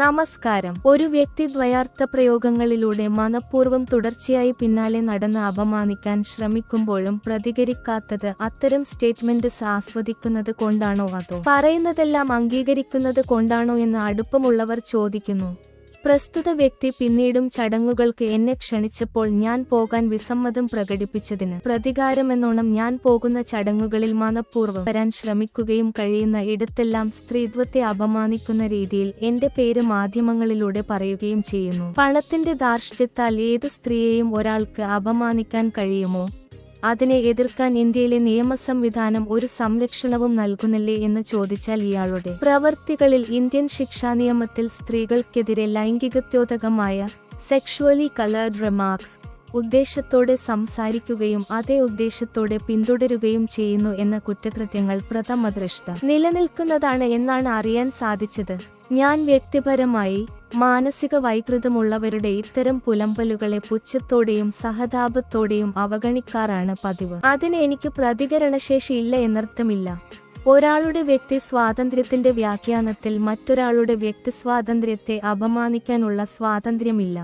നമസ്കാരം. ഒരു വ്യക്തി ദ്വയാർത്ഥ പ്രയോഗങ്ങളിലൂടെ മനഃപൂർവം തുടർച്ചയായി പിന്നാലെ നടന്ന് അപമാനിക്കാൻ ശ്രമിക്കുമ്പോഴും പ്രതികരിക്കാത്തത് അത്തരം സ്റ്റേറ്റ്മെന്റ് ആസ്വദിക്കുന്നത് കൊണ്ടാണോ അതോ പറയുന്നതെല്ലാം അംഗീകരിക്കുന്നത് കൊണ്ടാണോ എന്ന് അടുപ്പമുള്ളവർ ചോദിക്കുന്നു. പ്രസ്തുത വ്യക്തി പിന്നീടും ചടങ്ങുകൾക്ക് എന്നെ ക്ഷണിച്ചപ്പോൾ ഞാൻ പോകാൻ വിസമ്മതം പ്രകടിപ്പിച്ചതിന് പ്രതികാരമെന്നോണം ഞാൻ പോകുന്ന ചടങ്ങുകളിൽ മനഃപൂർവം വരാൻ ശ്രമിക്കുകയും കഴിയുന്ന ഇടത്തെല്ലാം സ്ത്രീത്വത്തെ അപമാനിക്കുന്ന രീതിയിൽ എന്റെ പേര് മാധ്യമങ്ങളിലൂടെ പറയുകയും ചെയ്യുന്നു. പണത്തിന്റെ ധാർഷ്ട്യത്താൽ ഏത് സ്ത്രീയെയും ഒരാൾക്ക് അപമാനിക്കാൻ കഴിയുമോ? അതിനെ എതിർക്കാൻ ഇന്ത്യയിലെ നിയമ സംവിധാനം ഒരു സംരക്ഷണവും നൽകുന്നില്ലേ എന്ന് ചോദിച്ചാൽ ഇയാളുടെ പ്രവർത്തികളിൽ ഇന്ത്യൻ ശിക്ഷാ നിയമത്തിൽ സ്ത്രീകൾക്കെതിരെ ലൈംഗികത്യോതകമായ സെക്ഷുവലി കളേർഡ് റിമാർക്സ് ഉദ്ദേശത്തോടെ സംസാരിക്കുകയും അതേ ഉദ്ദേശത്തോടെ പിന്തുടരുകയും ചെയ്യുന്നു എന്ന കുറ്റകൃത്യങ്ങൾ പ്രഥമദൃഷ്ട നിലനിൽക്കുന്നതാണ് എന്നാണ് അറിയാൻ സാധിച്ചത്. ഞാൻ വ്യക്തിപരമായി മാനസിക വൈകൃതമുള്ളവരുടെ ഇത്തരം പുലമ്പലുകളെ പുച്ഛത്തോടെയും സഹതാപത്തോടെയും അവഗണിക്കാറാണ് പതിവ്. അതിന് എനിക്ക് പ്രതികരണശേഷി ഇല്ല എന്നർത്ഥമില്ല. ഒരാളുടെ വ്യക്തി സ്വാതന്ത്ര്യത്തിന്റെ വ്യാഖ്യാനത്തിൽ മറ്റൊരാളുടെ വ്യക്തി സ്വാതന്ത്ര്യത്തെ അപമാനിക്കാനുള്ള സ്വാതന്ത്ര്യമില്ല.